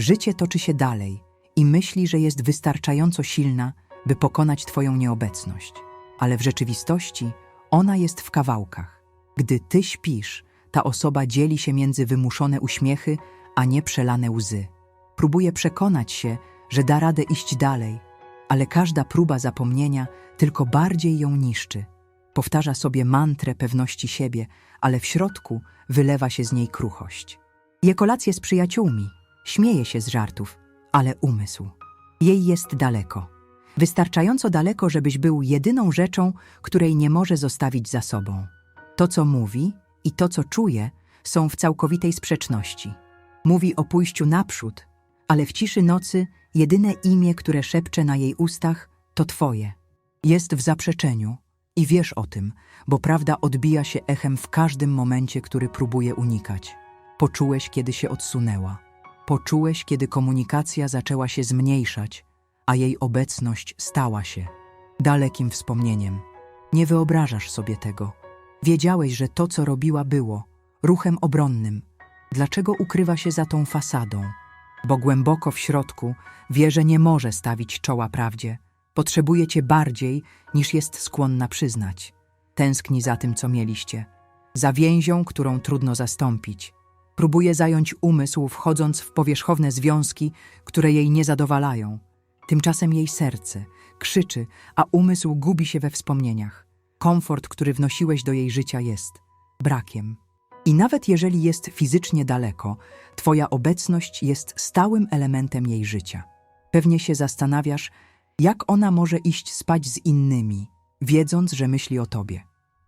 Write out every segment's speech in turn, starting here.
Życie toczy się dalej i myśli, że jest wystarczająco silna, by pokonać Twoją nieobecność. Ale w rzeczywistości ona jest w kawałkach. Gdy Ty śpisz, ta osoba dzieli się między wymuszone uśmiechy, a nie przelane łzy. Próbuje przekonać się, że da radę iść dalej, ale każda próba zapomnienia tylko bardziej ją niszczy. Powtarza sobie mantrę pewności siebie, ale w środku wylewa się z niej kruchość. Je kolację z przyjaciółmi, śmieje się z żartów, ale umysł. Jej jest daleko. Wystarczająco daleko, żebyś był jedyną rzeczą, której nie może zostawić za sobą. To, co mówi i to, co czuje, są w całkowitej sprzeczności. Mówi o pójściu naprzód, ale w ciszy nocy jedyne imię, które szepcze na jej ustach, to Twoje. Jest w zaprzeczeniu i wiesz o tym, bo prawda odbija się echem w każdym momencie, który próbuje unikać. Poczułeś, kiedy się odsunęła. Poczułeś, kiedy komunikacja zaczęła się zmniejszać, a jej obecność stała się dalekim wspomnieniem. Nie wyobrażasz sobie tego. Wiedziałeś, że to, co robiła, było ruchem obronnym. Dlaczego ukrywa się za tą fasadą? Bo głęboko w środku wie, że nie może stawić czoła prawdzie. Potrzebuje cię bardziej, niż jest skłonna przyznać. Tęskni za tym, co mieliście. Za więzią, którą trudno zastąpić. Próbuje zająć umysł, wchodząc w powierzchowne związki, które jej nie zadowalają. Tymczasem jej serce krzyczy, a umysł gubi się we wspomnieniach. Komfort, który wnosiłeś do jej życia, jest brakiem. I nawet jeżeli jest fizycznie daleko, Twoja obecność jest stałym elementem jej życia. Pewnie się zastanawiasz, jak ona może iść spać z innymi, wiedząc, że myśli o Tobie.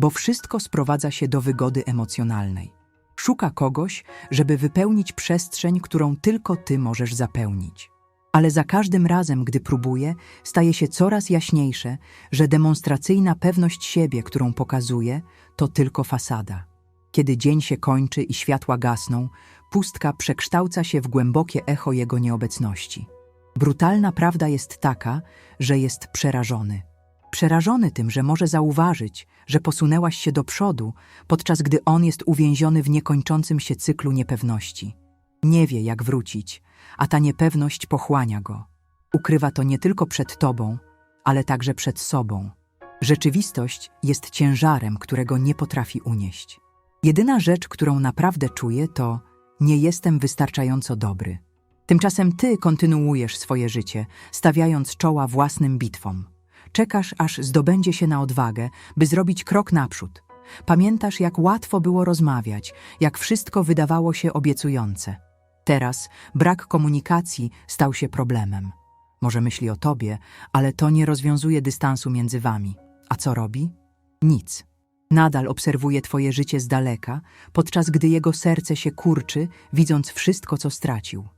Bo wszystko sprowadza się do wygody emocjonalnej. Szuka kogoś, żeby wypełnić przestrzeń, którą tylko Ty możesz zapełnić. Ale za każdym razem, gdy próbuje, staje się coraz jaśniejsze, że demonstracyjna pewność siebie, którą pokazuje, to tylko fasada. Kiedy dzień się kończy i światła gasną, pustka przekształca się w głębokie echo jego nieobecności. Brutalna prawda jest taka, że jest przerażony. Przerażony tym, że może zauważyć, że posunęłaś się do przodu, podczas gdy on jest uwięziony w niekończącym się cyklu niepewności. Nie wie, jak wrócić, a ta niepewność pochłania go. Ukrywa to nie tylko przed tobą, ale także przed sobą. Rzeczywistość jest ciężarem, którego nie potrafi unieść. Jedyna rzecz, którą naprawdę czuje, to nie jestem wystarczająco dobry. Tymczasem ty kontynuujesz swoje życie, stawiając czoła własnym bitwom. Czekasz, aż zdobędzie się na odwagę, by zrobić krok naprzód. Pamiętasz, jak łatwo było rozmawiać, jak wszystko wydawało się obiecujące. Teraz brak komunikacji stał się problemem. Może myśli o tobie, ale to nie rozwiązuje dystansu między wami. A co robi? Nic. Nadal obserwuje twoje życie z daleka, podczas gdy jego serce się kurczy, widząc wszystko, co stracił.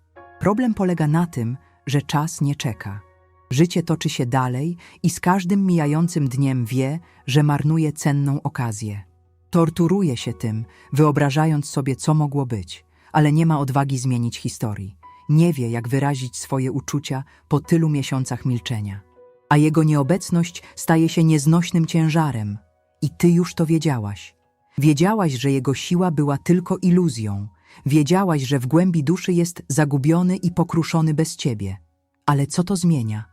Problem polega na tym, że czas nie czeka. Życie toczy się dalej i z każdym mijającym dniem wie, że marnuje cenną okazję. Torturuje się tym, wyobrażając sobie, co mogło być, ale nie ma odwagi zmienić historii. Nie wie, jak wyrazić swoje uczucia po tylu miesiącach milczenia. A jego nieobecność staje się nieznośnym ciężarem. I ty już to wiedziałaś. Wiedziałaś, że jego siła była tylko iluzją. Wiedziałaś, że w głębi duszy jest zagubiony i pokruszony bez ciebie. Ale co to zmienia?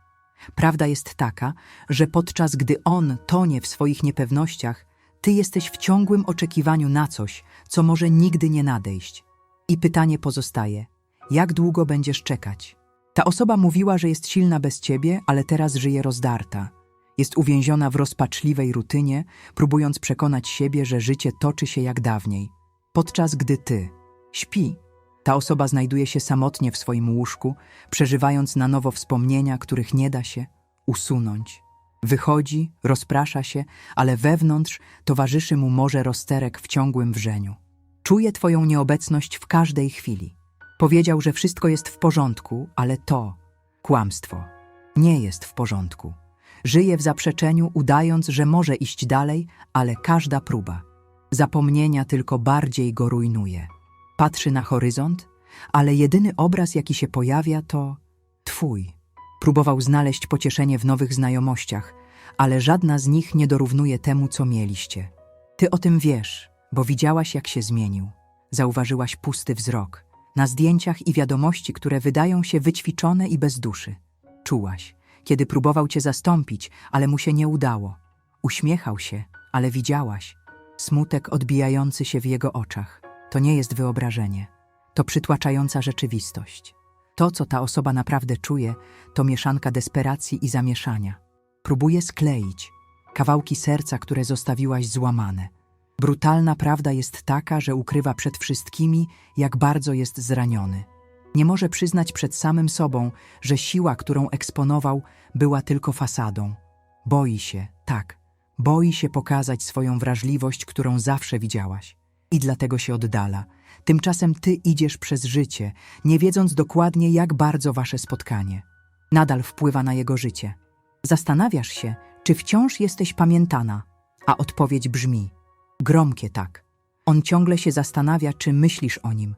Prawda jest taka, że podczas gdy on tonie w swoich niepewnościach, ty jesteś w ciągłym oczekiwaniu na coś, co może nigdy nie nadejść. I pytanie pozostaje: jak długo będziesz czekać? Ta osoba mówiła, że jest silna bez ciebie, ale teraz żyje rozdarta. Jest uwięziona w rozpaczliwej rutynie, próbując przekonać siebie, że życie toczy się jak dawniej. Podczas gdy ty śpi, ta osoba znajduje się samotnie w swoim łóżku, przeżywając na nowo wspomnienia, których nie da się usunąć. Wychodzi, rozprasza się, ale wewnątrz towarzyszy mu morze rozterek w ciągłym wrzeniu. Czuje Twoją nieobecność w każdej chwili. Powiedział, że wszystko jest w porządku, ale to kłamstwo. Nie jest w porządku. Żyje w zaprzeczeniu, udając, że może iść dalej, ale każda próba zapomnienia tylko bardziej go rujnuje. Patrzy na horyzont, ale jedyny obraz, jaki się pojawia, to Twój. Próbował znaleźć pocieszenie w nowych znajomościach, ale żadna z nich nie dorównuje temu, co mieliście. Ty o tym wiesz, bo widziałaś, jak się zmienił. Zauważyłaś pusty wzrok, na zdjęciach i wiadomości, które wydają się wyćwiczone i bez duszy. Czułaś, kiedy próbował cię zastąpić, ale mu się nie udało. Uśmiechał się, ale widziałaś. Smutek odbijający się w jego oczach. To nie jest wyobrażenie. To przytłaczająca rzeczywistość. To, co ta osoba naprawdę czuje, to mieszanka desperacji i zamieszania. Próbuje skleić kawałki serca, które zostawiłaś złamane. Brutalna prawda jest taka, że ukrywa przed wszystkimi, jak bardzo jest zraniony. Nie może przyznać przed samym sobą, że siła, którą eksponował, była tylko fasadą. Boi się, tak, boi się pokazać swoją wrażliwość, którą zawsze widziałaś. I dlatego się oddala. Tymczasem ty idziesz przez życie, nie wiedząc dokładnie, jak bardzo wasze spotkanie nadal wpływa na jego życie. Zastanawiasz się, czy wciąż jesteś pamiętana, a odpowiedź brzmi: gromkie tak. On ciągle się zastanawia, czy myślisz o nim,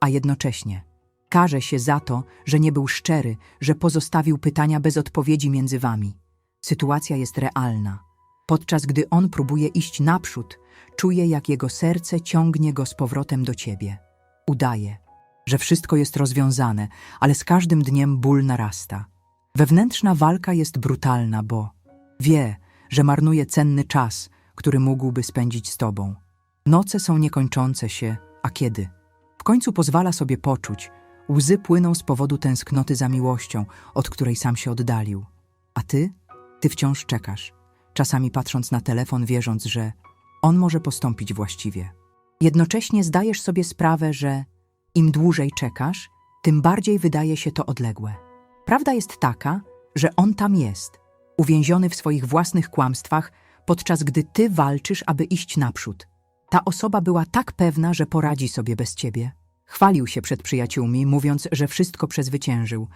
a jednocześnie karze się za to, że nie był szczery, że pozostawił pytania bez odpowiedzi między wami. Sytuacja jest realna. Podczas gdy on próbuje iść naprzód, czuje, jak jego serce ciągnie go z powrotem do ciebie. Udaje, że wszystko jest rozwiązane, ale z każdym dniem ból narasta. Wewnętrzna walka jest brutalna, bo wie, że marnuje cenny czas, który mógłby spędzić z tobą. Noce są niekończące się, a kiedy? W końcu pozwala sobie poczuć, łzy płyną z powodu tęsknoty za miłością, od której sam się oddalił. A ty? Ty wciąż czekasz, czasami patrząc na telefon, wierząc, że on może postąpić właściwie. Jednocześnie zdajesz sobie sprawę, że im dłużej czekasz, tym bardziej wydaje się to odległe. Prawda jest taka, że on tam jest, uwięziony w swoich własnych kłamstwach, podczas gdy ty walczysz, aby iść naprzód. Ta osoba była tak pewna, że poradzi sobie bez ciebie. Chwalił się przed przyjaciółmi, mówiąc, że wszystko przezwyciężył.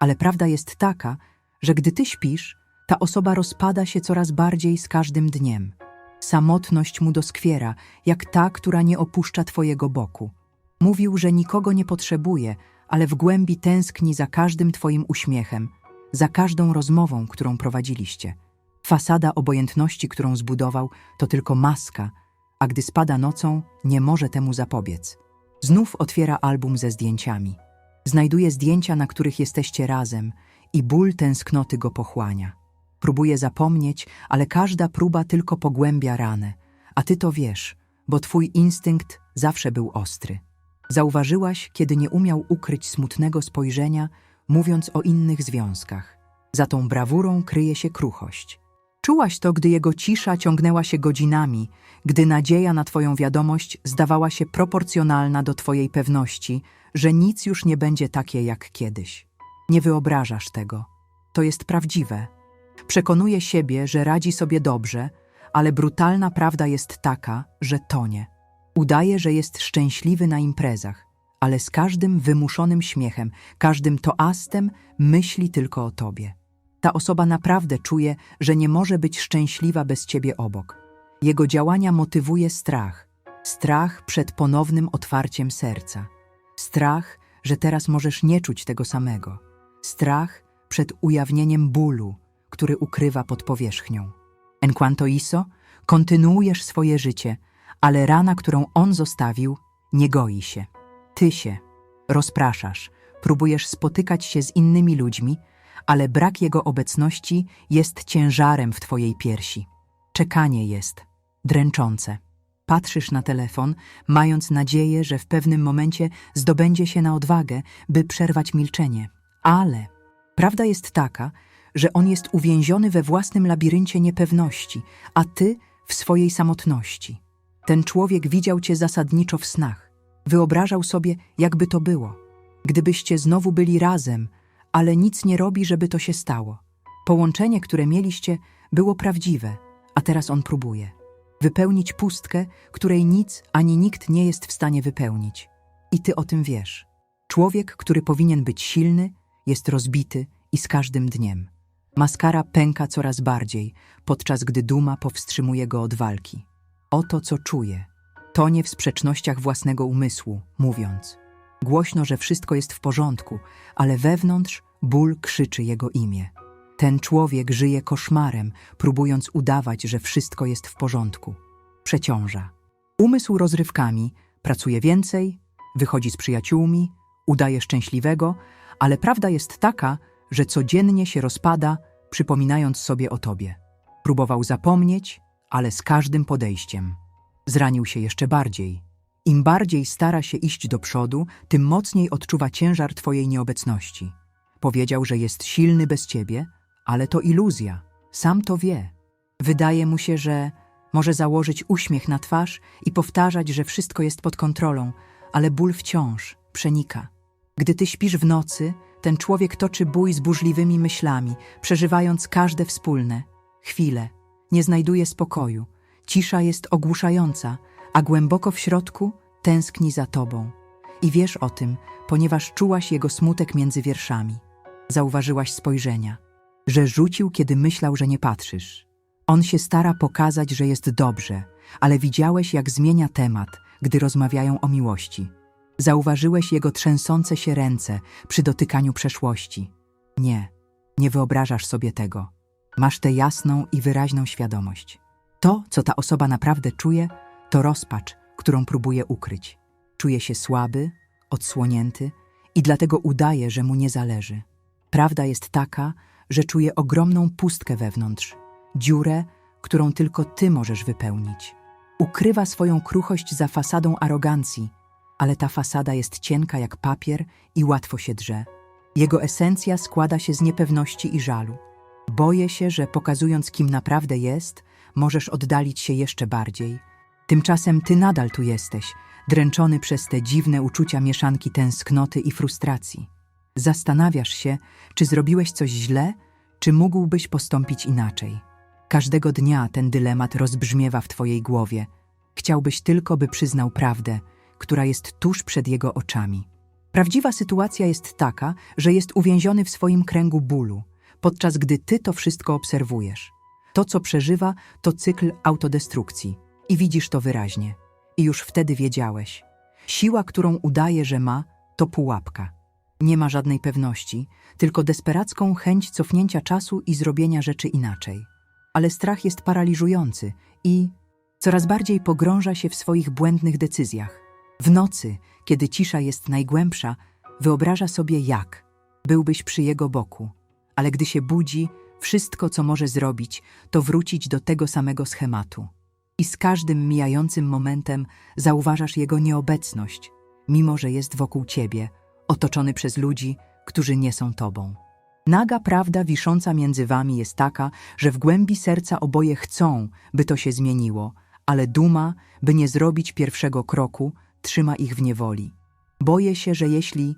Ale prawda jest taka, że gdy ty śpisz, ta osoba rozpada się coraz bardziej z każdym dniem. Samotność mu doskwiera, jak ta, która nie opuszcza twojego boku. Mówił, że nikogo nie potrzebuje, ale w głębi tęskni za każdym twoim uśmiechem, za każdą rozmową, którą prowadziliście. Fasada obojętności, którą zbudował, to tylko maska, a gdy spada nocą, nie może temu zapobiec. Znów otwiera album ze zdjęciami. Znajduje zdjęcia, na których jesteście razem i ból tęsknoty go pochłania. Próbuje zapomnieć, ale każda próba tylko pogłębia ranę, a ty to wiesz, bo twój instynkt zawsze był ostry. Zauważyłaś, kiedy nie umiał ukryć smutnego spojrzenia, mówiąc o innych związkach. Za tą brawurą kryje się kruchość. Czułaś to, gdy jego cisza ciągnęła się godzinami, gdy nadzieja na twoją wiadomość zdawała się proporcjonalna do twojej pewności, że nic już nie będzie takie jak kiedyś. Nie wyobrażasz tego. To jest prawdziwe. Przekonuje siebie, że radzi sobie dobrze, ale brutalna prawda jest taka, że tonie. Udaje, że jest szczęśliwy na imprezach, ale z każdym wymuszonym śmiechem, każdym toastem myśli tylko o tobie. Ta osoba naprawdę czuje, że nie może być szczęśliwa bez ciebie obok. Jego działania motywuje strach. Strach przed ponownym otwarciem serca. Strach, że teraz możesz nie czuć tego samego. Strach przed ujawnieniem bólu, który ukrywa pod powierzchnią. En quanto iso, kontynuujesz swoje życie, ale rana, którą on zostawił, nie goi się. Ty się rozpraszasz, próbujesz spotykać się z innymi ludźmi, ale brak jego obecności jest ciężarem w twojej piersi. Czekanie jest dręczące. Patrzysz na telefon, mając nadzieję, że w pewnym momencie zdobędzie się na odwagę, by przerwać milczenie. Ale prawda jest taka, że on jest uwięziony we własnym labiryncie niepewności, a ty w swojej samotności. Ten człowiek widział cię zasadniczo w snach. Wyobrażał sobie, jakby to było. Gdybyście znowu byli razem, ale nic nie robi, żeby to się stało. Połączenie, które mieliście, było prawdziwe, a teraz on próbuje. Wypełnić pustkę, której nic ani nikt nie jest w stanie wypełnić. I ty o tym wiesz. Człowiek, który powinien być silny, jest rozbity i z każdym dniem. Maskara pęka coraz bardziej, podczas gdy duma powstrzymuje go od walki. Oto co czuje. Tonie w sprzecznościach własnego umysłu, mówiąc. Głośno, że wszystko jest w porządku, ale wewnątrz ból krzyczy jego imię. Ten człowiek żyje koszmarem, próbując udawać, że wszystko jest w porządku. Przeciąża. Umysł rozrywkami pracuje więcej, wychodzi z przyjaciółmi, udaje szczęśliwego, ale prawda jest taka, że codziennie się rozpada, przypominając sobie o tobie. Próbował zapomnieć, ale z każdym podejściem. Zranił się jeszcze bardziej. Im bardziej stara się iść do przodu, tym mocniej odczuwa ciężar twojej nieobecności. Powiedział, że jest silny bez ciebie, ale to iluzja. Sam to wie. Wydaje mu się, że może założyć uśmiech na twarz i powtarzać, że wszystko jest pod kontrolą, ale ból wciąż przenika. Gdy ty śpisz w nocy, ten człowiek toczy bój z burzliwymi myślami, przeżywając każde wspólne chwile. Nie znajduje spokoju. Cisza jest ogłuszająca, a głęboko w środku tęskni za tobą. I wiesz o tym, ponieważ czułaś jego smutek między wierszami. Zauważyłaś spojrzenia, że rzucił, kiedy myślał, że nie patrzysz. On się stara pokazać, że jest dobrze, ale widziałeś, jak zmienia temat, gdy rozmawiają o miłości. Zauważyłeś jego trzęsące się ręce przy dotykaniu przeszłości. Nie, nie wyobrażasz sobie tego. Masz tę jasną i wyraźną świadomość. To, co ta osoba naprawdę czuje, to rozpacz, którą próbuje ukryć. Czuje się słaby, odsłonięty i dlatego udaje, że mu nie zależy. Prawda jest taka, że czuje ogromną pustkę wewnątrz, dziurę, którą tylko ty możesz wypełnić. Ukrywa swoją kruchość za fasadą arogancji, ale ta fasada jest cienka jak papier i łatwo się drze. Jego esencja składa się z niepewności i żalu. Boję się, że pokazując, kim naprawdę jest, możesz oddalić się jeszcze bardziej. Tymczasem ty nadal tu jesteś, dręczony przez te dziwne uczucia mieszanki tęsknoty i frustracji. Zastanawiasz się, czy zrobiłeś coś źle, czy mógłbyś postąpić inaczej. Każdego dnia ten dylemat rozbrzmiewa w twojej głowie. Chciałbyś tylko, by przyznał prawdę, która jest tuż przed jego oczami. Prawdziwa sytuacja jest taka, że jest uwięziony w swoim kręgu bólu, podczas gdy ty to wszystko obserwujesz. To, co przeżywa, to cykl autodestrukcji i widzisz to wyraźnie. I już wtedy wiedziałeś. Siła, którą udaje, że ma, to pułapka. Nie ma żadnej pewności, tylko desperacką chęć cofnięcia czasu i zrobienia rzeczy inaczej. Ale strach jest paraliżujący i coraz bardziej pogrąża się w swoich błędnych decyzjach. W nocy, kiedy cisza jest najgłębsza, wyobraża sobie jak byłbyś przy jego boku, ale gdy się budzi, wszystko, co może zrobić, to wrócić do tego samego schematu. I z każdym mijającym momentem zauważasz jego nieobecność, mimo że jest wokół ciebie, otoczony przez ludzi, którzy nie są tobą. Naga prawda wisząca między wami jest taka, że w głębi serca oboje chcą, by to się zmieniło, ale duma, by nie zrobić pierwszego kroku, trzyma ich w niewoli. Boję się, że jeśli,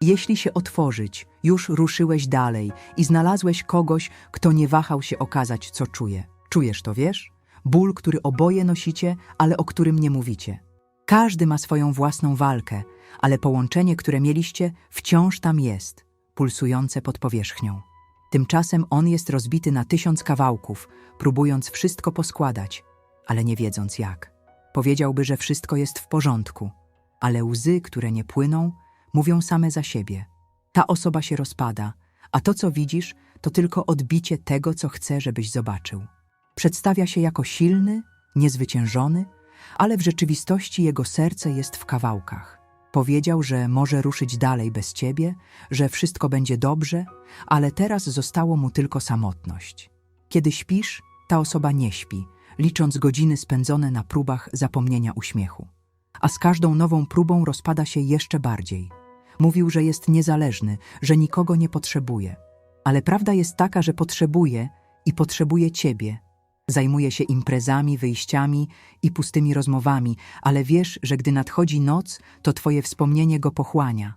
jeśli się otworzyć, już ruszyłeś dalej i znalazłeś kogoś, kto nie wahał się okazać, co czuje. Czujesz to, wiesz? Ból, który oboje nosicie, ale o którym nie mówicie. Każdy ma swoją własną walkę, ale połączenie, które mieliście, wciąż tam jest, pulsujące pod powierzchnią. Tymczasem on jest rozbity na tysiąc kawałków, próbując wszystko poskładać, ale nie wiedząc jak. Powiedziałby, że wszystko jest w porządku, ale łzy, które nie płyną, mówią same za siebie. Ta osoba się rozpada, a to, co widzisz, to tylko odbicie tego, co chce, żebyś zobaczył. Przedstawia się jako silny, niezwyciężony, ale w rzeczywistości jego serce jest w kawałkach. Powiedział, że może ruszyć dalej bez ciebie, że wszystko będzie dobrze, ale teraz zostało mu tylko samotność. Kiedy śpisz, ta osoba nie śpi, licząc godziny spędzone na próbach zapomnienia uśmiechu. A z każdą nową próbą rozpada się jeszcze bardziej. Mówił, że jest niezależny, że nikogo nie potrzebuje. Ale prawda jest taka, że potrzebuje i potrzebuje ciebie. Zajmuje się imprezami, wyjściami i pustymi rozmowami, ale wiesz, że gdy nadchodzi noc, to twoje wspomnienie go pochłania.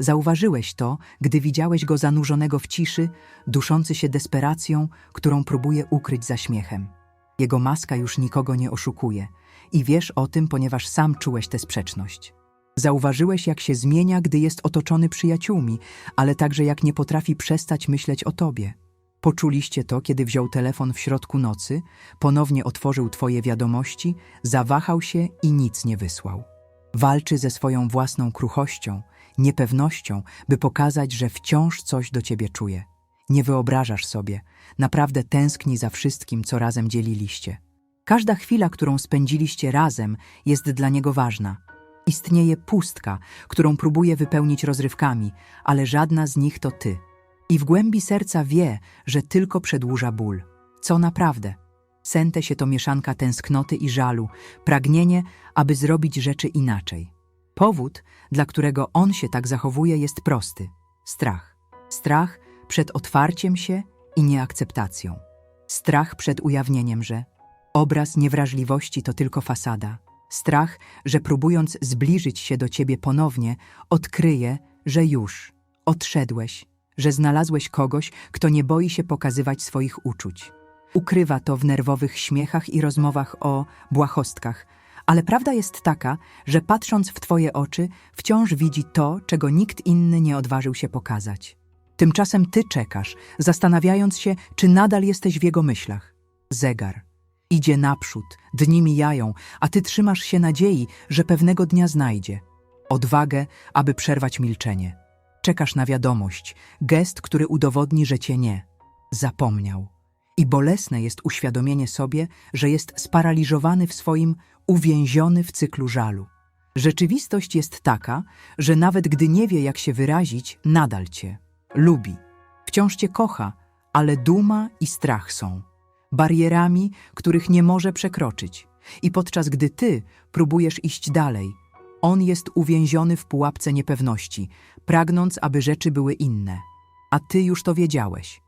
Zauważyłeś to, gdy widziałeś go zanurzonego w ciszy, duszący się desperacją, którą próbuje ukryć za śmiechem. Jego maska już nikogo nie oszukuje i wiesz o tym, ponieważ sam czułeś tę sprzeczność. Zauważyłeś, jak się zmienia, gdy jest otoczony przyjaciółmi, ale także jak nie potrafi przestać myśleć o tobie. Poczuliście to, kiedy wziął telefon w środku nocy, ponownie otworzył twoje wiadomości, zawahał się i nic nie wysłał. Walczy ze swoją własną kruchością, niepewnością, by pokazać, że wciąż coś do ciebie czuje. Nie wyobrażasz sobie, naprawdę tęskni za wszystkim, co razem dzieliliście. Każda chwila, którą spędziliście razem, jest dla niego ważna. Istnieje pustka, którą próbuje wypełnić rozrywkami, ale żadna z nich to ty. I w głębi serca wie, że tylko przedłuża ból. Co naprawdę? Sente się to mieszanka tęsknoty i żalu, pragnienie, aby zrobić rzeczy inaczej. Powód, dla którego on się tak zachowuje, jest prosty: strach. Strach przed otwarciem się i nieakceptacją. Strach przed ujawnieniem, że obraz niewrażliwości to tylko fasada. Strach, że próbując zbliżyć się do ciebie ponownie, odkryje, że już odszedłeś, że znalazłeś kogoś, kto nie boi się pokazywać swoich uczuć. Ukrywa to w nerwowych śmiechach i rozmowach o błahostkach, ale prawda jest taka, że patrząc w twoje oczy, wciąż widzi to, czego nikt inny nie odważył się pokazać. Tymczasem ty czekasz, zastanawiając się, czy nadal jesteś w jego myślach. Zegar idzie naprzód, dni mijają, a ty trzymasz się nadziei, że pewnego dnia znajdzie. Odwagę, aby przerwać milczenie. Czekasz na wiadomość, gest, który udowodni, że cię nie zapomniał. I bolesne jest uświadomienie sobie, że jest sparaliżowany w swoim, uwięziony w cyklu żalu. Rzeczywistość jest taka, że nawet gdy nie wie, jak się wyrazić, nadal cię lubi. Wciąż cię kocha, ale duma i strach są barierami, których nie może przekroczyć. I podczas gdy ty próbujesz iść dalej, on jest uwięziony w pułapce niepewności, pragnąc, aby rzeczy były inne. A ty już to wiedziałeś.